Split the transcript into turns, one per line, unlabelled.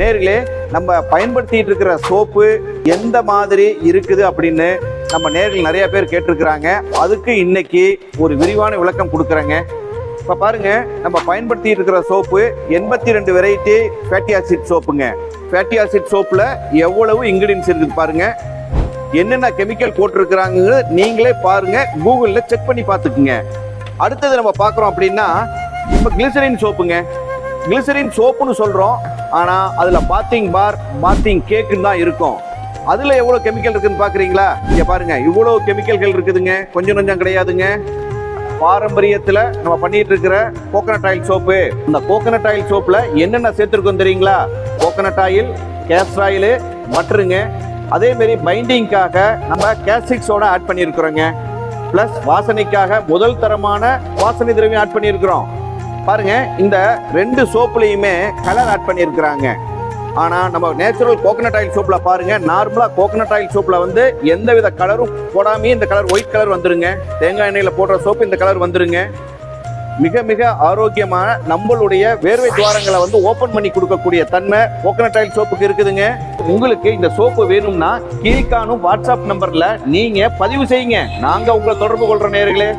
நேர்களே நம்ம பயன்படுத்திட்டு இருக்கிற சோப்பு எந்த மாதிரி இருக்குது அப்படின்னு நம்ம நேர்கள் நிறைய பேர் கேட்டிருக்கிறாங்க. அதுக்கு இன்னைக்கு ஒரு விரிவான விளக்கம் கொடுக்குறேங்க. இப்போ பாருங்க நம்ம பயன்படுத்திட்டு இருக்கிற சோப்பு எண்பத்தி ரெண்டு வெரைட்டி ஃபேட்டி ஆசிட் சோப்புங்க. ஃபேட்டி ஆசிட் சோப்பில் எவ்வளவு இன்க்ரீடியன்ஸ் இருக்குது பாருங்க. என்னென்ன கெமிக்கல் போட்டிருக்கிறாங்க நீங்களே பாருங்க கூகுளில் செக் பண்ணி பார்த்துக்குங்க. அடுத்தது நம்ம பார்க்குறோம் அப்படின்னா இப்போ கிளிசரின் சோப்புங்க. கிளிசரின் சோப்புன்னு சொல்கிறோம் ஆனால் அதில் பாத்திங் பார் பாத்திங் கேக்குன்னு தான் இருக்கும். அதில் எவ்வளோ கெமிக்கல் இருக்குன்னு பார்க்குறீங்களா இங்கே பாருங்க இவ்வளோ கெமிக்கல்கள் இருக்குதுங்க. கொஞ்சம் கொஞ்சம் கிடையாதுங்க. பாரம்பரியத்தில் நம்ம பண்ணிட்டு இருக்கிற கோகனட் ஆயில் சோப்பு இந்த கோகனட் ஆயில் சோப்பில் என்னென்ன சேர்த்துருக்கோம் தெரியுங்களா? கோகனட் ஆயில் கேஸ்டர் ஆயிலு மட்டருங்க அதே மாதிரி பைண்டிங்காக நம்ம கேஸ்டிக் சோடா ஆட் பண்ணியிருக்கிறோங்க. ப்ளஸ் வாசனைக்காக முதல் தரமான வாசனை திரவியம் ஆட் பண்ணியிருக்கிறோம். பாருங்க இந்த ரெண்டு சோப்புலையுமே கலர் ஆட் பண்ணியிருக்கிறாங்க. ஆனால் நம்ம நேச்சுரல் கோகனட் ஆயில் சோப்பில் பாருங்க நார்மலாக கோகனட் ஆயில் சோப்பில் வந்து எந்த வித கலரும் போடாமே இந்த கலர் ஒயிட் கலர் வந்துருங்க. தேங்காய் எண்ணெயில் போடுற சோப்பு இந்த கலர் வந்துருங்க. மிக மிக ஆரோக்கியமான நம்மளுடைய வேர்வை துவாரங்களை வந்து ஓப்பன் பண்ணி கொடுக்கக்கூடிய தன்மை கோகனட் ஆயில் சோப்புக்கு இருக்குதுங்க. உங்களுக்கு இந்த சோப்பு வேணும்னா கீழ்காணும் வாட்ஸ்அப் நம்பரில் நீங்கள் பதிவு செய்யுங்க. நாங்கள் உங்களை தொடர்பு கொள்கிற நேர்களே.